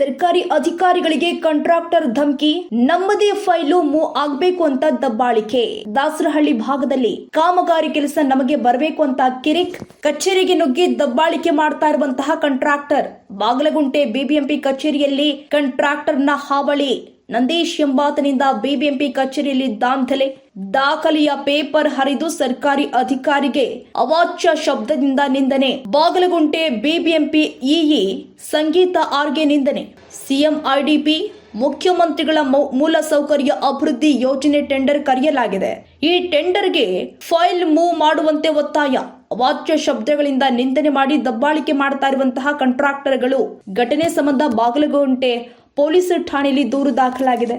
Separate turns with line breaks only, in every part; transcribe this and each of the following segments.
ಸರ್ಕಾರಿ ಅಧಿಕಾರಿಗಳಿಗೆ ಕಾಂಟ್ರಾಕ್ಟರ್ ಧಮಕಿ, ನಮ್ಮದೇ ಫೈಲು ಮೂವ್ ಆಗ್ಬೇಕು ಅಂತ ದಬ್ಬಾಳಿಕೆ. ದಾಸರಹಳ್ಳಿ ಭಾಗದಲ್ಲಿ ಕಾಮಗಾರಿ ಕೆಲಸ ನಮಗೆ ಬರಬೇಕು ಅಂತ ಕಿರಿಕ್ ಕಚೇರಿಗೆ ನುಗ್ಗಿ ದಬ್ಬಾಳಿಕೆ ಮಾಡ್ತಾ ಇರುವಂತಹ ಕಾಂಟ್ರಾಕ್ಟರ್. ಬಾಗಲಗುಂಟೆ ಬಿಬಿಎಂಪಿ ಕಚೇರಿಯಲ್ಲಿ ಕಾಂಟ್ರಾಕ್ಟರ್ನ ಹಾವಳಿ. ನಂದೀಶ್ ಎಂಬಾತನಿಂದ ಬಿಬಿಎಂಪಿ ಕಚೇರಿಯಲ್ಲಿ ದಾಂಧಲೆ. ದಾಖಲೆಯ ಪೇಪರ್ ಹರಿದು ಸರ್ಕಾರಿ ಅಧಿಕಾರಿಗೆ ಅವಾಚ್ಯ ಶಬ್ದದಿಂದ ನಿಂದನೆ. ಬಾಗಲಗುಂಟೆ ಬಿಬಿಎಂಪಿ ಇಇ ಸಂಗೀತ ಆರ್ಗೆ ನಿಂದನೆ. ಸಿಎಂ ಐಡಿಪಿ, ಮುಖ್ಯಮಂತ್ರಿಗಳ ಮೂಲ ಸೌಕರ್ಯ ಅಭಿವೃದ್ಧಿ ಯೋಜನೆ ಟೆಂಡರ್ ಕರೆಯಲಾಗಿದೆ. ಈ ಟೆಂಡರ್ಗೆ ಫೈಲ್ ಮೂವ್ ಮಾಡುವಂತೆ ಒತ್ತಾಯ. ಅವಾಚ್ಯ ಶಬ್ದಗಳಿಂದ ನಿಂದನೆ ಮಾಡಿ ದಬ್ಬಾಳಿಕೆ ಮಾಡ್ತಾ ಇರುವಂತಹ ಕಂಟ್ರಾಕ್ಟರ್ಗಳು. ಘಟನೆ ಸಂಬಂಧ ಬಾಗಲಗುಂಟೆ ಪೊಲೀಸ್ ಠಾಣೆಯಲ್ಲಿ ದೂರು ದಾಖಲಾಗಿದೆ.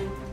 Thank you.